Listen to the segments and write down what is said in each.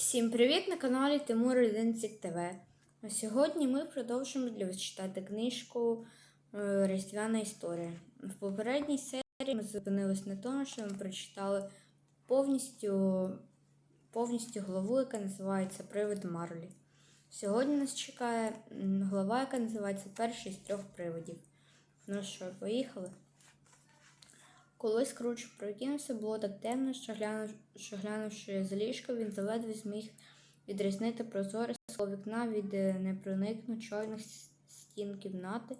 Всім привіт на каналі Тимур Одинцік ТВ. На сьогодні ми продовжимо для вас читати книжку е, Різдвяна історія. В попередній серії ми зупинились на тому, що ми прочитали повністю, повністю главу, яка називається Привид Марлі. Сьогодні нас чекає глава, яка називається Перший з трьох привидів. Ну що, поїхали? Коли Скрудж прокинувся, було так темно, що, глянув, що глянувши з ліжка, він заледве зміг відрізнити прозоре скло вікна від е, непроникну чорних стін кімнати.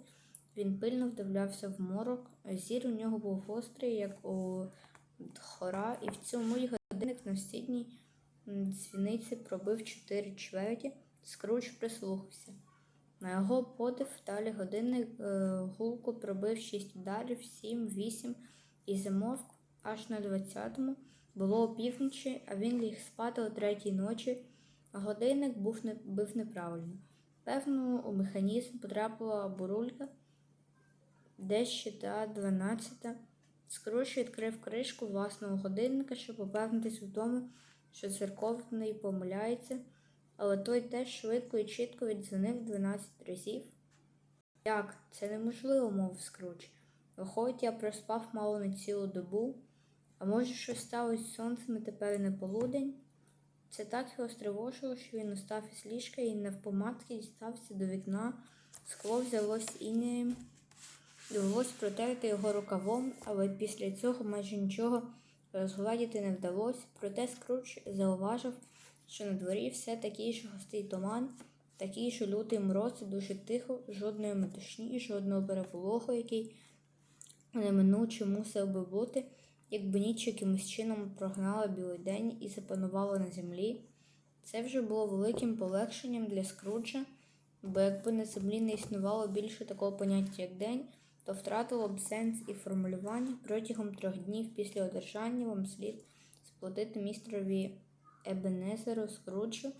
Він пильно вдивлявся в морок. Зір у нього був гострий, як у хора, і в цю мить годинник на сідній дзвіниці пробив чотири чверті. Скрудж прислухався. На його подив далі годинник е, гулко пробив шість ударів, сім, вісім і замовк аж на двадцятому. Було опівночі, а він ліг спати о третій ночі, а годинник був не, бив неправильно. Певно, у механізм потрапила бурулька, де ще та дванадцята. Скруч відкрив кришку власного годинника, щоб упевнитись у тому, що церковний помиляється, але той теж швидко і чітко віддзвонив 12 разів. Як? Це неможливо, мовив Скруч. Виходить, я проспав мало не цілу добу, а може, щось сталося з сонцем і тепер не полудень? Це так його стривожило, що він устав із ліжка і навпоматки дістався до вікна, скло взялось інеєм, довелось протерти його рукавом, але після цього майже нічого розгладіти не вдалося. Проте Скруч зауважив, що на дворі все такий же густий туман, такий же лютий мороз дуже тихо, жодної метушні, жодного переполоху, який неминуче мусив би бути, якби ніч якимось чином прогнала білий день і запанувала на землі. Це вже було великим полегшенням для Скруджа, бо якби на землі не існувало більше такого поняття, як день, то втратило б сенс і формулювання протягом трьох днів після одержання вам слід сплатити містерові Ебенезеру Скруджу,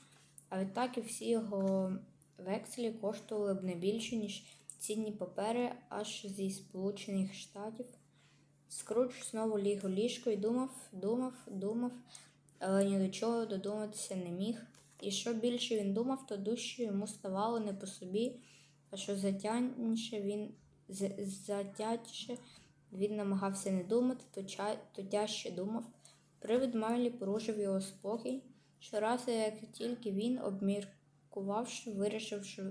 а відтак і всі його векселі коштували б не більше, ніж цінні папери аж зі Сполучених Штатів. Скрудж знову ліг у ліжко і думав, думав, думав, але ні до чого додуматися не міг. І що більше він думав, то дужче йому ставало не по собі, а що затяніше він затятіше він намагався не думати, то, ча, то тяжче думав. Привид Майлі порушив його спокій. Щоразу, як тільки він, обміркувавши, вирішив, що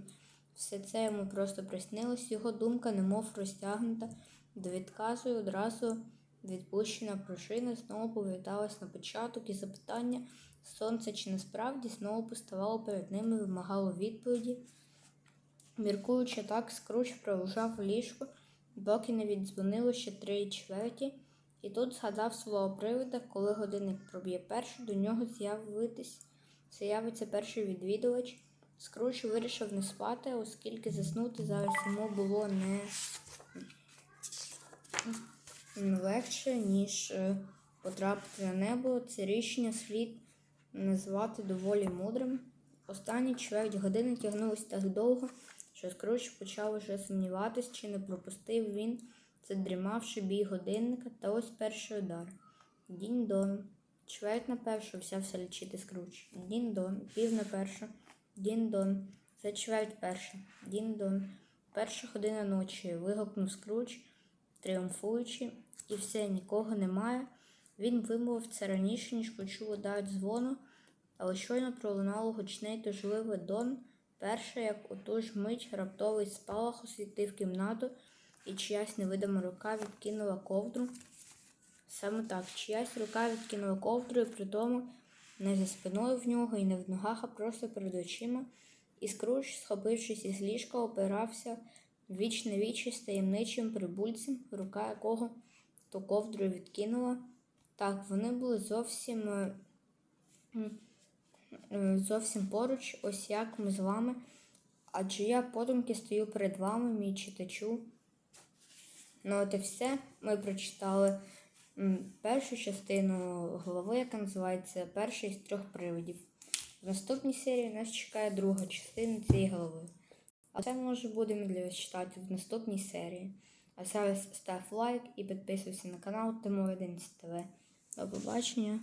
все це йому просто приснилось, його думка, немов розтягнута до відказу, і одразу відпущена пружина знову поверталась на початок і запитання сонце чи насправді знову поставало перед ними і вимагало відповіді. Міркуючи так, Скруч пролежав у ліжку, доки не віддзвонило ще три чверті, і тут згадав свого привида, коли годинник проб'є першу, до нього з'явитись, з'явиться перший відвідувач. Скруч вирішив не спати, оскільки заснути зараз йому було не легше, ніж е, потрапити на небо. Це рішення слід назвати доволі мудрим. Останні чверть години тягнулись так довго, що Скруч почав уже сумніватись, чи не пропустив він, задрімавши бій годинника, та ось перший удар. Дін-дон. Чверть на першу взявся лічити Скруч. Дін-дон, пів на першу. Дін-дон. За чверть перша. Дін-дон. Перша година ночі. Вигукнув Скруч, тріумфуючи, і все, нікого немає. Він вимовив це раніше, ніж почув удар дзвону, але щойно пролунало гучне й тужливе дон. Перше, як у ту ж мить раптовий спалах освітив кімнату, і чиясь невидима рука відкинула ковдру. Саме так, чиясь рука відкинула ковдру, і при тому не за спиною в нього і не в ногах, а просто перед очима. І Скруч, схопившись із ліжка, опирався віч на віч із таємничим прибульцем, рука якого ту ковдру відкинула. Так, вони були зовсім, е, е, зовсім поруч, ось як ми з вами. Адже я подумки стою перед вами, мій читачу. Ну, от і все. Ми прочитали першу частину голови, яка називається Перший з трьох приводів. В наступній серії нас чекає друга частина цієї глави. А це ми вже будемо для вас читати в наступній серії. А зараз став лайк і підписуйся на канал Тимур 11 ТВ. До побачення!